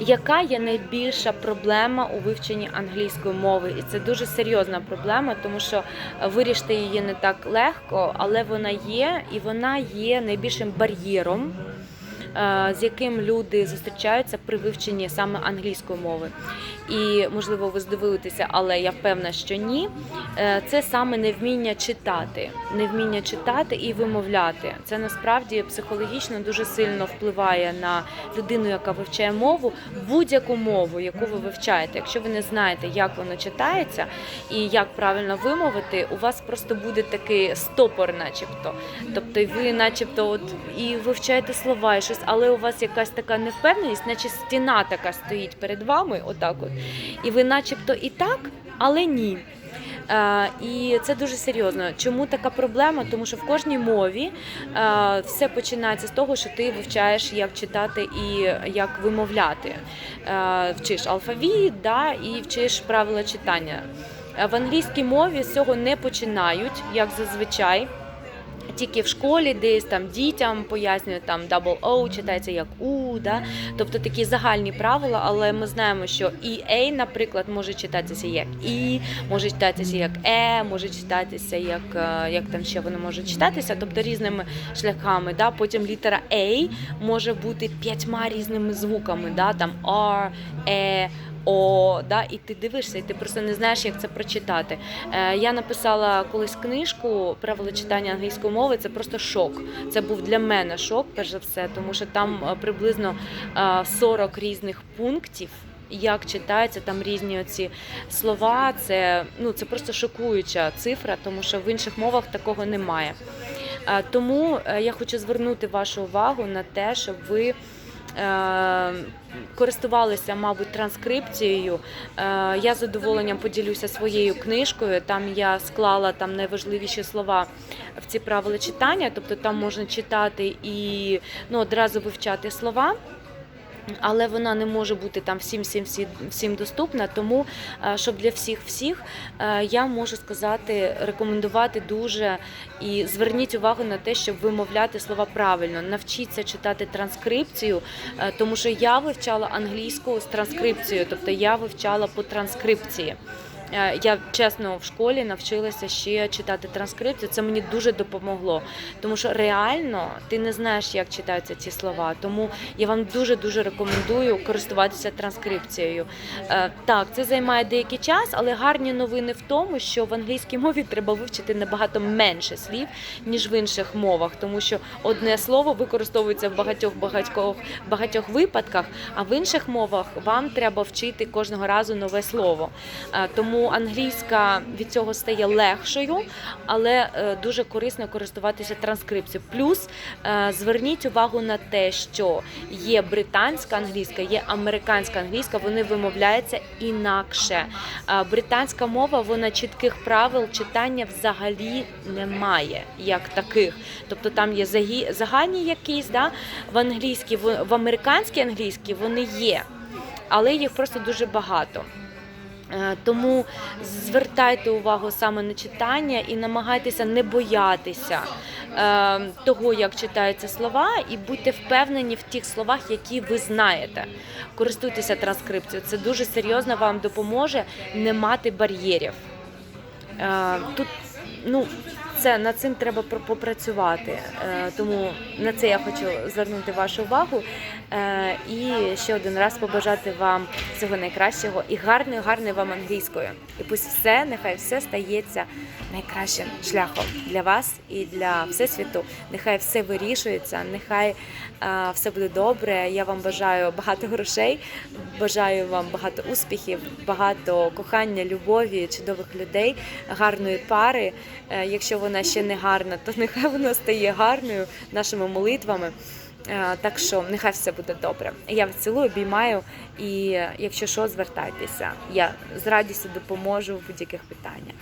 Яка є найбільша проблема у вивченні англійської мови? І це дуже серйозна проблема, тому що е, вирішити її не так легко, але вона є, і вона є найбільшим бар'єром, з яким люди зустрічаються при вивченні саме англійської мови. І можливо, ви здивуєтеся, але я впевнена, що ні. Е, Це саме невміння читати, невміння читати і вимовляти. Це насправді психологічно дуже сильно впливає на людину, яка вивчає мову, будь-яку мову, яку ви вивчаєте. Якщо ви не знаєте, як воно читається і як правильно вимовити, у вас просто буде такий стопор, начебто. Тобто, ви, начебто, от і вивчаєте слова, і щось, але у вас якась така невпевненість, наче стіна така стоїть перед вами, отак от. І ви, начебто, і так, але ні. Е, і це дуже серйозно. Чому така проблема? Тому що в кожній мові е, все починається з того, що ти вивчаєш, як читати і як вимовляти. Е, вчиш алфавіт, да, і вчиш правила читання. Е, В англійській мові з цього не починають, як зазвичай. Тільки в школі десь там дітям пояснюють там double O читається як У, да? тобто такі загальні правила, але ми знаємо, що і A, наприклад, може читатися як І, може читатися як Е, може читатися як, е, як там ще воно може читатися, тобто різними шляхами. Да? Потім літера A може бути п'ятьма різними звуками, да? там R, E, о, да, і ти дивишся, і ти просто не знаєш, як це прочитати. Е, я написала колись книжку правила читання англійської мови. Це просто шок. Це був для мене шок, перш за все, тому що там е, приблизно е, 40 різних пунктів. Як читається там різні оці слова, це ну це просто шокуюча цифра, тому що в інших мовах такого немає. Е, Тому е, я хочу звернути вашу увагу на те, щоб ви е, користувалися, мабуть, транскрипцією. Е, Я з задоволенням поділюся своєю книжкою. Там я склала там найважливіші слова в ці правила читання, тобто там можна читати і ну, одразу вивчати слова. Але вона не може бути там всім всім всім, доступна. Тому е, щоб для всіх всіх е, я можу сказати, рекомендувати дуже і зверніть увагу на те, щоб вимовляти слова правильно. Навчіться читати транскрипцію, е, тому що я вивчала англійську з транскрипцією, тобто я вивчала по транскрипції. Е, Я чесно в школі навчилася ще читати транскрипцію. Це мені дуже допомогло, тому що реально ти не знаєш, як читаються ці слова. Тому я вам дуже дуже рекомендую користуватися транскрипцією. Е, Так, це займає деякий час, але гарні новини в тому, що в англійській мові треба вивчити набагато менше слів ніж в інших мовах, тому що одне слово використовується в багатьох багатьох багатьох випадках, а в інших мовах вам треба вчити кожного разу нове слово. Е, Тому англійська від цього стає легшою, але е, дуже корисно користуватися транскрипцією. Плюс е, зверніть увагу на те, що є британська англійська, є американська англійська, вони вимовляються інакше. Е, Британська мова, вона чітких правил читання взагалі немає як таких. Тобто там є загальні якісь, да? в англійській, в американській англійській вони є, але їх просто дуже багато. Е, Тому звертайте увагу саме на читання і намагайтеся не боятися е, того, як читаються слова, і будьте впевнені в тих словах, які ви знаєте. Користуйтеся транскрипцією. Це дуже серйозно вам допоможе не мати бар'єрів. Е, Тут ну, це над цим треба пр- попрацювати. Е, Тому на це я хочу звернути вашу увагу. Е, І ще один раз побажати вам всього найкращого і гарної, гарної вам англійської. І пусть все, нехай все стається найкращим шляхом для вас і для всесвіту. Нехай все вирішується, нехай е, все буде добре. Я вам бажаю багато грошей, бажаю вам багато успіхів, багато кохання, любові, чудових людей, гарної пари. Якщо вона ще не гарна, то нехай вона стає гарною нашими молитвами. Е, Так що нехай все буде добре. Я вас цілую, обіймаю, і е, якщо що, звертайтеся. Я з радістю допоможу в будь-яких питаннях.